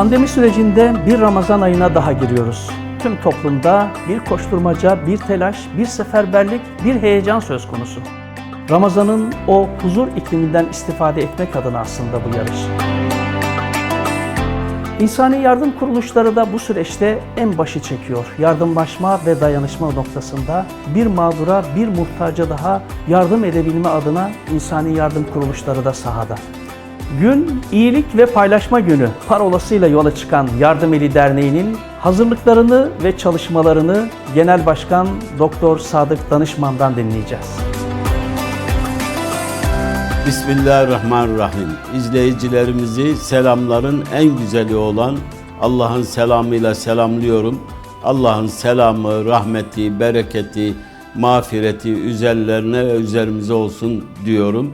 Pandemi sürecinde bir Ramazan ayına daha giriyoruz. Tüm toplumda bir koşturmaca, bir telaş, bir seferberlik, bir heyecan söz konusu. Ramazan'ın o huzur ikliminden istifade etmek adına aslında bu yarış. İnsani yardım kuruluşları da bu süreçte en başı çekiyor. Yardımlaşma ve dayanışma noktasında bir mağdura, bir muhtaca daha yardım edebilme adına insani yardım kuruluşları da sahada. Gün iyilik ve paylaşma günü parolasıyla yola çıkan Yardım Eli Derneği'nin hazırlıklarını ve çalışmalarını Genel Başkan Doktor Sadık Danışman'dan dinleyeceğiz. Bismillahirrahmanirrahim. İzleyicilerimizi selamların en güzeli olan Allah'ın selamıyla selamlıyorum. Allah'ın selamı, rahmeti, bereketi, mağfireti üzerlerine ve üzerimize olsun diyorum.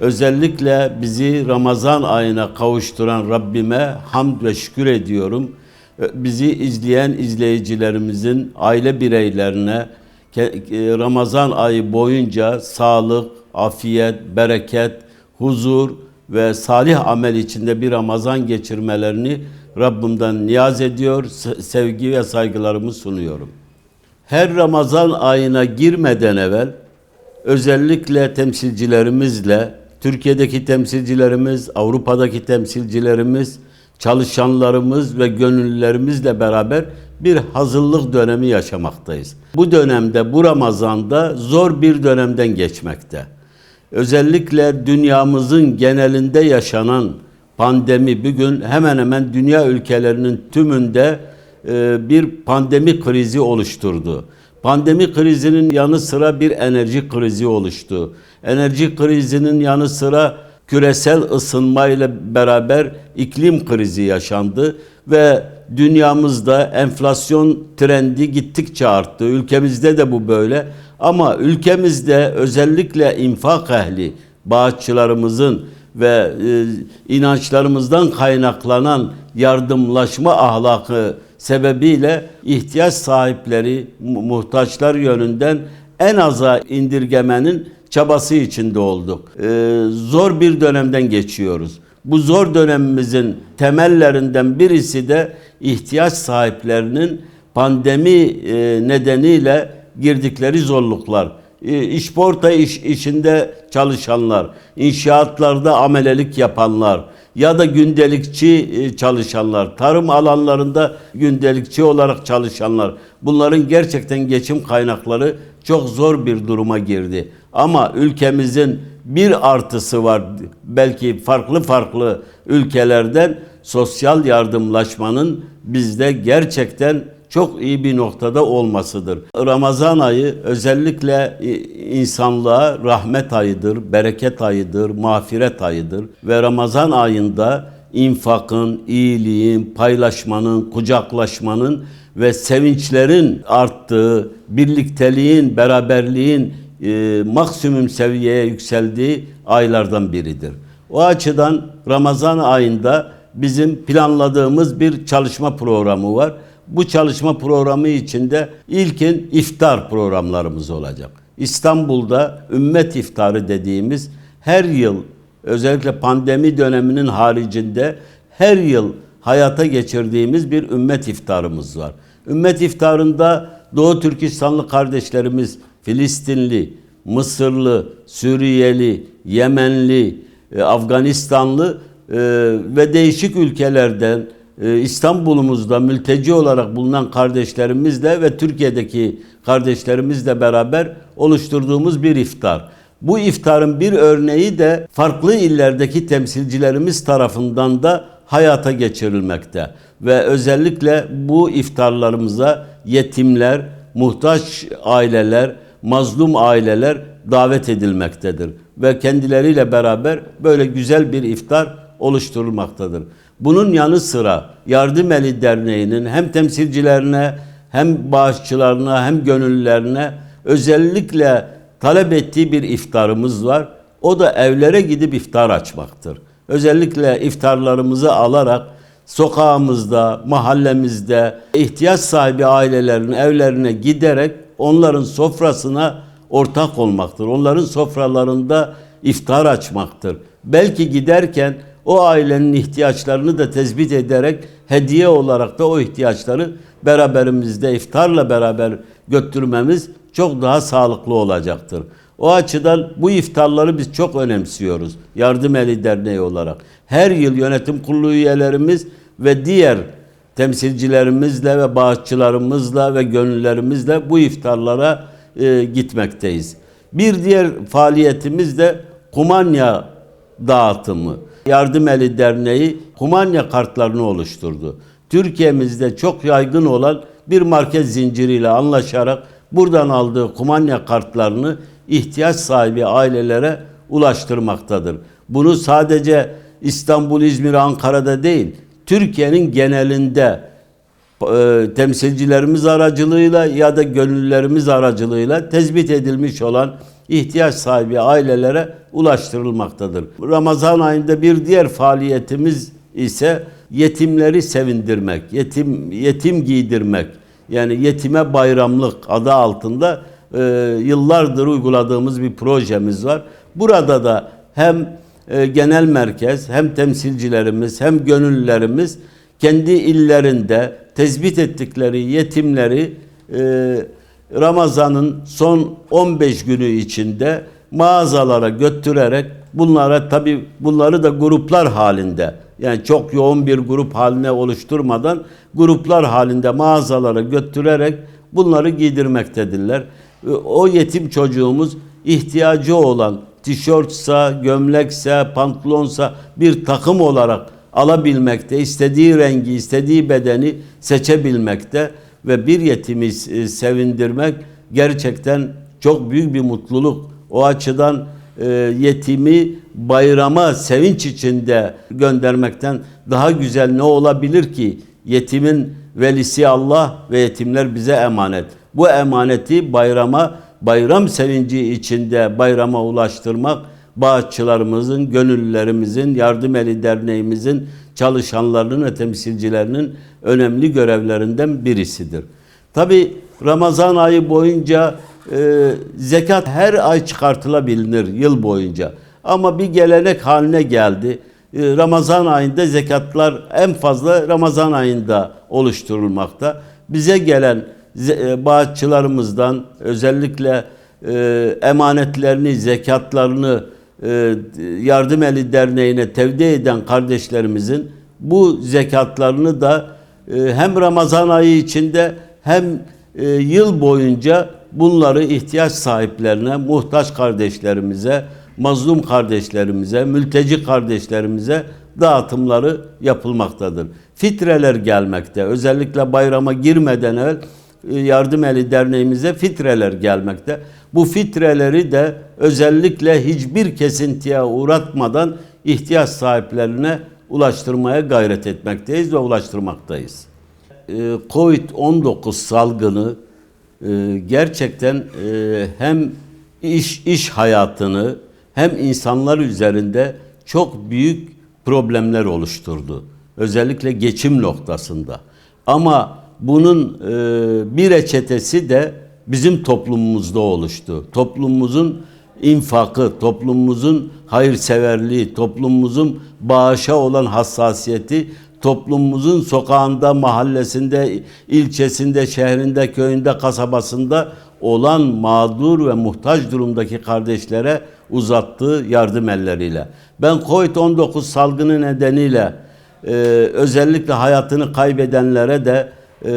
Özellikle bizi Ramazan ayına kavuşturan Rabbime hamd ve şükür ediyorum. Bizi izleyen izleyicilerimizin aile bireylerine ke- Ramazan ayı boyunca sağlık, afiyet, bereket, huzur ve salih amel içinde bir Ramazan geçirmelerini Rabbimden niyaz ediyor, se- sevgi ve saygılarımı sunuyorum. Her Ramazan ayına girmeden evvel özellikle temsilcilerimizle, Türkiye'deki temsilcilerimiz, Avrupa'daki temsilcilerimiz, çalışanlarımız ve gönüllülerimizle beraber bir hazırlık dönemi yaşamaktayız. Bu dönemde, bu Ramazan'da zor bir dönemden geçmekte. Özellikle dünyamızın genelinde yaşanan pandemi bugün hemen hemen dünya ülkelerinin tümünde bir pandemi krizi oluşturdu. Pandemi krizinin yanı sıra bir enerji krizi oluştu. Enerji krizinin yanı sıra küresel ısınmayla beraber iklim krizi yaşandı ve dünyamızda enflasyon trendi gittikçe arttı. Ülkemizde de bu böyle. Ama ülkemizde özellikle infak ehli, bağışçılarımızın ve e, inançlarımızdan kaynaklanan yardımlaşma ahlakı sebebiyle ihtiyaç sahipleri, mu- muhtaçlar yönünden en aza indirgemenin çabası içinde olduk. Ee, zor bir dönemden geçiyoruz. Bu zor dönemimizin temellerinden birisi de ihtiyaç sahiplerinin pandemi e, nedeniyle girdikleri zorluklar. E, İşporta iş, işinde çalışanlar, inşaatlarda amelelik yapanlar ya da gündelikçi e, çalışanlar, tarım alanlarında gündelikçi olarak çalışanlar. Bunların gerçekten geçim kaynakları çok zor bir duruma girdi. Ama ülkemizin bir artısı var. Belki farklı farklı ülkelerden sosyal yardımlaşmanın bizde gerçekten çok iyi bir noktada olmasıdır. Ramazan ayı özellikle e, insanlığa rahmet ayıdır, bereket ayıdır, mağfiret ayıdır ve Ramazan ayında infakın, iyiliğin, paylaşmanın, kucaklaşmanın ve sevinçlerin arttığı, birlikteliğin, beraberliğin e, maksimum seviyeye yükseldiği aylardan biridir. O açıdan Ramazan ayında bizim planladığımız bir çalışma programı var. Bu çalışma programı içinde ilkin iftar programlarımız olacak. İstanbul'da ümmet iftarı dediğimiz her yıl özellikle pandemi döneminin haricinde her yıl hayata geçirdiğimiz bir ümmet iftarımız var. Ümmet iftarında Doğu Türkistanlı kardeşlerimiz Filistinli, Mısırlı, Suriyeli, Yemenli, e, Afganistanlı e, ve değişik ülkelerden İstanbul'umuzda mülteci olarak bulunan kardeşlerimizle ve Türkiye'deki kardeşlerimizle beraber oluşturduğumuz bir iftar. Bu iftarın bir örneği de farklı illerdeki temsilcilerimiz tarafından da hayata geçirilmekte. Ve özellikle bu iftarlarımıza yetimler, muhtaç aileler, mazlum aileler davet edilmektedir. Ve kendileriyle beraber böyle güzel bir iftar oluşturulmaktadır. Bunun yanı sıra Yardım Eli Derneği'nin hem temsilcilerine hem bağışçılarına hem gönüllülerine özellikle talep ettiği bir iftarımız var. O da evlere gidip iftar açmaktır. Özellikle iftarlarımızı alarak sokağımızda, mahallemizde ihtiyaç sahibi ailelerin evlerine giderek onların sofrasına ortak olmaktır. Onların sofralarında iftar açmaktır. Belki giderken o ailenin ihtiyaçlarını da tespit ederek hediye olarak da o ihtiyaçları beraberimizde iftarla beraber götürmemiz çok daha sağlıklı olacaktır. O açıdan bu iftarları biz çok önemsiyoruz. Yardım Eli Derneği olarak. Her yıl yönetim kurulu üyelerimiz ve diğer temsilcilerimizle ve bağışçılarımızla ve gönüllerimizle bu iftarlara e, gitmekteyiz. Bir diğer faaliyetimiz de kumanya dağıtımı. Yardım Eli Derneği kumanya kartlarını oluşturdu. Türkiye'mizde çok yaygın olan bir market zinciriyle anlaşarak buradan aldığı kumanya kartlarını ihtiyaç sahibi ailelere ulaştırmaktadır. Bunu sadece İstanbul, İzmir, Ankara'da değil, Türkiye'nin genelinde e, temsilcilerimiz aracılığıyla ya da gönüllülerimiz aracılığıyla tespit edilmiş olan ihtiyaç sahibi ailelere ulaştırılmaktadır. Ramazan ayında bir diğer faaliyetimiz ise yetimleri sevindirmek, yetim yetim giydirmek. Yani yetime bayramlık adı altında e, yıllardır uyguladığımız bir projemiz var. Burada da hem e, genel merkez hem temsilcilerimiz hem gönüllülerimiz kendi illerinde tespit ettikleri yetimleri e, Ramazan'ın son 15 günü içinde mağazalara götürerek bunlara tabi bunları da gruplar halinde yani çok yoğun bir grup haline oluşturmadan gruplar halinde mağazalara götürerek bunları giydirmektedirler. E, O yetim çocuğumuz ihtiyacı olan tişörtse, gömlekse, pantolonsa bir takım olarak alabilmekte, istediği rengi, istediği bedeni seçebilmekte ve bir yetimi e, sevindirmek gerçekten çok büyük bir mutluluk. O açıdan e, yetimi bayrama sevinç içinde göndermekten daha güzel ne olabilir ki? Yetimin velisi Allah ve yetimler bize emanet. Bu emaneti bayrama, bayram sevinci içinde bayrama ulaştırmak bağışçılarımızın, gönüllülerimizin, Yardım Eli Derneğimizin çalışanlarının ve temsilcilerinin önemli görevlerinden birisidir. Tabi Ramazan ayı boyunca e, zekat her ay çıkartılabilir yıl boyunca. Ama bir gelenek haline geldi. E, Ramazan ayında zekatlar en fazla Ramazan ayında oluşturulmakta. Bize gelen e, bağışçılarımızdan özellikle e, emanetlerini, zekatlarını Yardım Eli Derneği'ne tevdi eden kardeşlerimizin bu zekatlarını da e, hem Ramazan ayı içinde hem e, yıl boyunca bunları ihtiyaç sahiplerine, muhtaç kardeşlerimize, mazlum kardeşlerimize, mülteci kardeşlerimize dağıtımları yapılmaktadır. Fitreler gelmekte. Özellikle bayrama girmeden evvel e, Yardım Eli Derneğimize fitreler gelmekte. Bu fitreleri de özellikle hiçbir kesintiye uğratmadan ihtiyaç sahiplerine ulaştırmaya gayret etmekteyiz ve ulaştırmaktayız. Ee, Covid-19 salgını e, gerçekten e, hem iş iş hayatını hem insanlar üzerinde çok büyük problemler oluşturdu. Özellikle geçim noktasında. Ama bunun e, bir reçetesi de bizim toplumumuzda oluştu. Toplumumuzun infakı, toplumumuzun hayırseverliği, toplumumuzun bağışa olan hassasiyeti, toplumumuzun sokağında, mahallesinde, ilçesinde, şehrinde, köyünde, kasabasında olan mağdur ve muhtaç durumdaki kardeşlere uzattığı yardım elleriyle. Ben Covid-19 salgını nedeniyle e, özellikle hayatını kaybedenlere de e,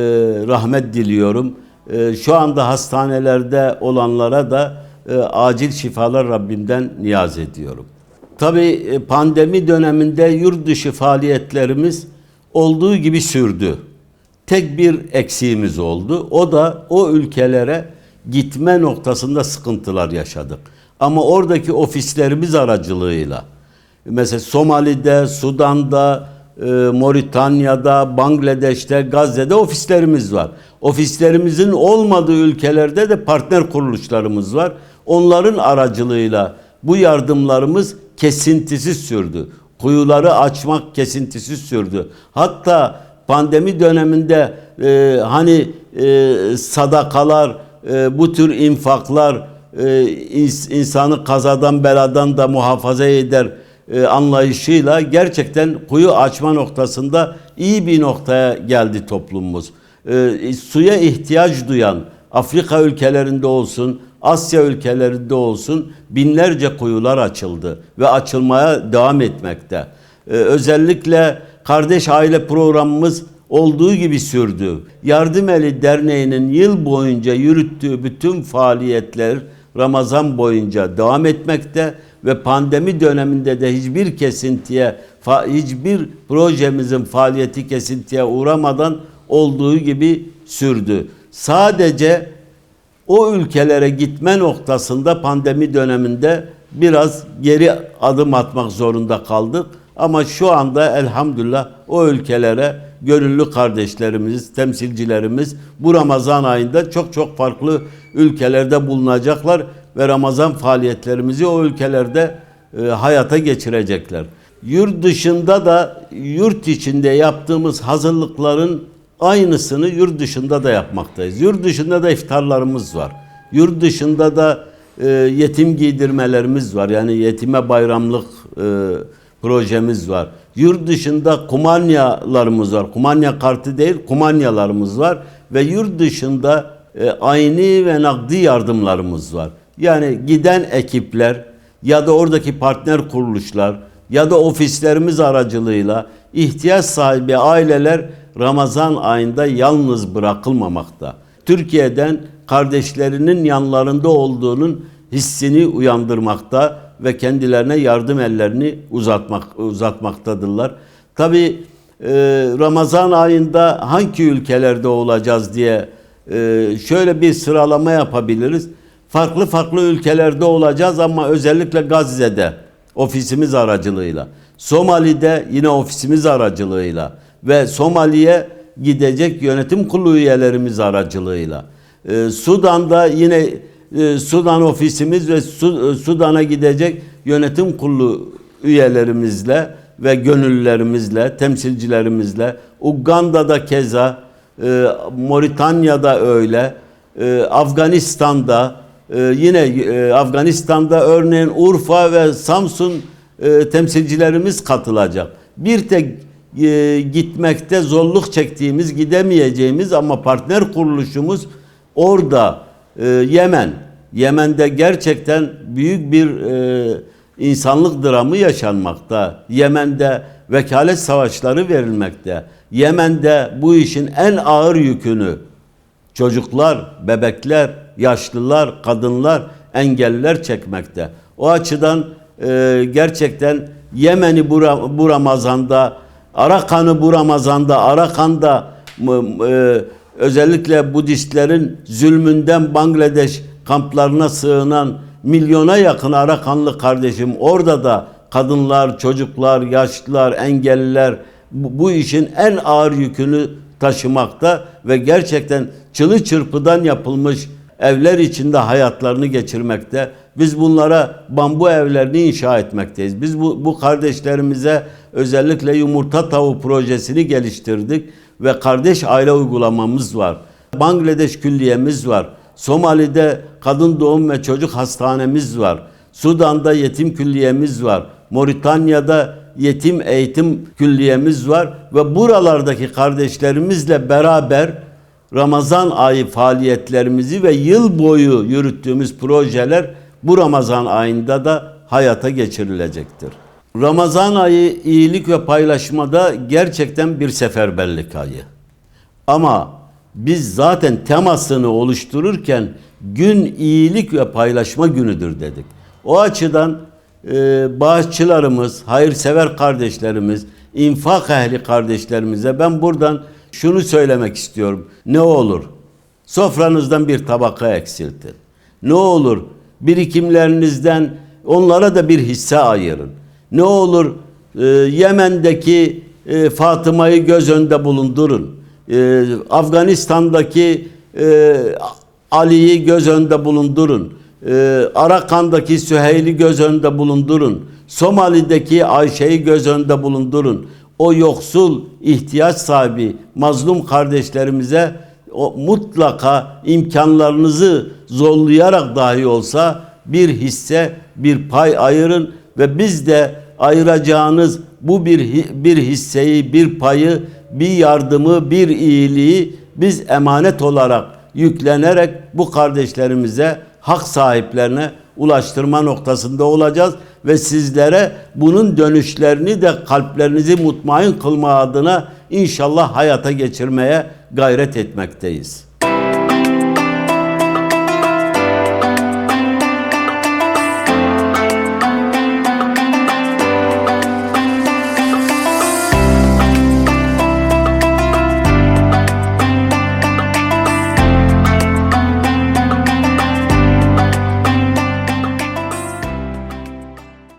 rahmet diliyorum. E, şu anda hastanelerde olanlara da e, acil şifalar Rabbimden niyaz ediyorum. Tabii pandemi döneminde yurt dışı faaliyetlerimiz olduğu gibi sürdü. Tek bir eksiğimiz oldu. O da o ülkelere gitme noktasında sıkıntılar yaşadık. Ama oradaki ofislerimiz aracılığıyla mesela Somali'de, Sudan'da, e, Moritanya'da, Bangladeş'te, Gazze'de ofislerimiz var. Ofislerimizin olmadığı ülkelerde de partner kuruluşlarımız var. Onların aracılığıyla bu yardımlarımız kesintisiz sürdü. Kuyuları açmak kesintisiz sürdü. Hatta pandemi döneminde e, hani e, sadakalar, e, bu tür infaklar e, ins- insanı kazadan beladan da muhafaza eder e, anlayışıyla gerçekten kuyu açma noktasında iyi bir noktaya geldi toplumumuz. E, suya ihtiyaç duyan Afrika ülkelerinde olsun, Asya ülkelerinde olsun binlerce kuyular açıldı ve açılmaya devam etmekte. Ee, özellikle kardeş aile programımız olduğu gibi sürdü. Yardım Eli Derneği'nin yıl boyunca yürüttüğü bütün faaliyetler Ramazan boyunca devam etmekte ve pandemi döneminde de hiçbir kesintiye, hiçbir projemizin faaliyeti kesintiye uğramadan olduğu gibi sürdü. Sadece o ülkelere gitme noktasında pandemi döneminde biraz geri adım atmak zorunda kaldık. Ama şu anda elhamdülillah o ülkelere gönüllü kardeşlerimiz, temsilcilerimiz bu Ramazan ayında çok çok farklı ülkelerde bulunacaklar ve Ramazan faaliyetlerimizi o ülkelerde e, hayata geçirecekler. Yurt dışında da yurt içinde yaptığımız hazırlıkların aynısını yurt dışında da yapmaktayız. Yurt dışında da iftarlarımız var. Yurt dışında da e, yetim giydirmelerimiz var. Yani yetime bayramlık e, projemiz var. Yurt dışında kumanyalarımız var. Kumanya kartı değil, kumanyalarımız var. Ve yurt dışında e, ayni ve nakdi yardımlarımız var. Yani giden ekipler ya da oradaki partner kuruluşlar ya da ofislerimiz aracılığıyla ihtiyaç sahibi aileler Ramazan ayında yalnız bırakılmamakta. Türkiye'den kardeşlerinin yanlarında olduğunun hissini uyandırmakta ve kendilerine yardım ellerini uzatmak uzatmaktadırlar. Tabi Ramazan ayında hangi ülkelerde olacağız diye e, şöyle bir sıralama yapabiliriz. Farklı farklı ülkelerde olacağız ama özellikle Gazze'de ofisimiz aracılığıyla, Somali'de yine ofisimiz aracılığıyla ve Somali'ye gidecek yönetim kurulu üyelerimiz aracılığıyla. Ee, Sudan'da yine e, Sudan ofisimiz ve Su- e, Sudan'a gidecek yönetim kurulu üyelerimizle ve gönüllülerimizle, temsilcilerimizle, Uganda'da keza, e, Moritanya'da öyle, e, Afganistan'da, e, yine e, Afganistan'da örneğin Urfa ve Samsun e, temsilcilerimiz katılacak. Bir tek e, gitmekte zorluk çektiğimiz, gidemeyeceğimiz ama partner kuruluşumuz orada Yemen. Yemen'de gerçekten büyük bir insanlık dramı yaşanmakta. Yemen'de vekalet savaşları verilmekte. Yemen'de bu işin en ağır yükünü çocuklar, bebekler, yaşlılar, kadınlar, engelliler çekmekte. O açıdan e, gerçekten Yemen'i bu, bu Ramazan'da, Arakan'ı bu Ramazan'da, Arakan'da e, özellikle Budistlerin zulmünden Bangladeş kamplarına sığınan milyona yakın Arakanlı kardeşim orada da kadınlar, çocuklar, yaşlılar, engelliler bu, bu işin en ağır yükünü taşımakta ve gerçekten çılı çırpıdan yapılmış evler içinde hayatlarını geçirmekte. Biz bunlara bambu evlerini inşa etmekteyiz. Biz bu, bu kardeşlerimize özellikle yumurta tavuğu projesini geliştirdik ve kardeş aile uygulamamız var. Bangladeş külliyemiz var. Somali'de kadın doğum ve çocuk hastanemiz var. Sudan'da yetim külliyemiz var. Moritanya'da yetim eğitim külliyemiz var ve buralardaki kardeşlerimizle beraber Ramazan ayı faaliyetlerimizi ve yıl boyu yürüttüğümüz projeler bu Ramazan ayında da hayata geçirilecektir. Ramazan ayı iyilik ve paylaşmada gerçekten bir seferberlik ayı. Ama biz zaten temasını oluştururken gün iyilik ve paylaşma günüdür dedik. O açıdan e, bağışçılarımız, hayırsever kardeşlerimiz, infak ehli kardeşlerimize ben buradan şunu söylemek istiyorum. Ne olur sofranızdan bir tabaka eksiltin. Ne olur birikimlerinizden onlara da bir hisse ayırın. Ne olur e, Yemen'deki e, Fatıma'yı göz önünde bulundurun. E, Afganistan'daki e, Ali'yi göz önünde bulundurun. E, Arakan'daki Süheyl'i göz önünde bulundurun. Somali'deki Ayşe'yi göz önünde bulundurun. O yoksul, ihtiyaç sahibi, mazlum kardeşlerimize o mutlaka imkanlarınızı zorlayarak dahi olsa bir hisse, bir pay ayırın ve biz de ayıracağınız bu bir bir hisseyi, bir payı, bir yardımı, bir iyiliği biz emanet olarak yüklenerek bu kardeşlerimize, hak sahiplerine ulaştırma noktasında olacağız ve sizlere bunun dönüşlerini de kalplerinizi mutmain kılma adına inşallah hayata geçirmeye gayret etmekteyiz.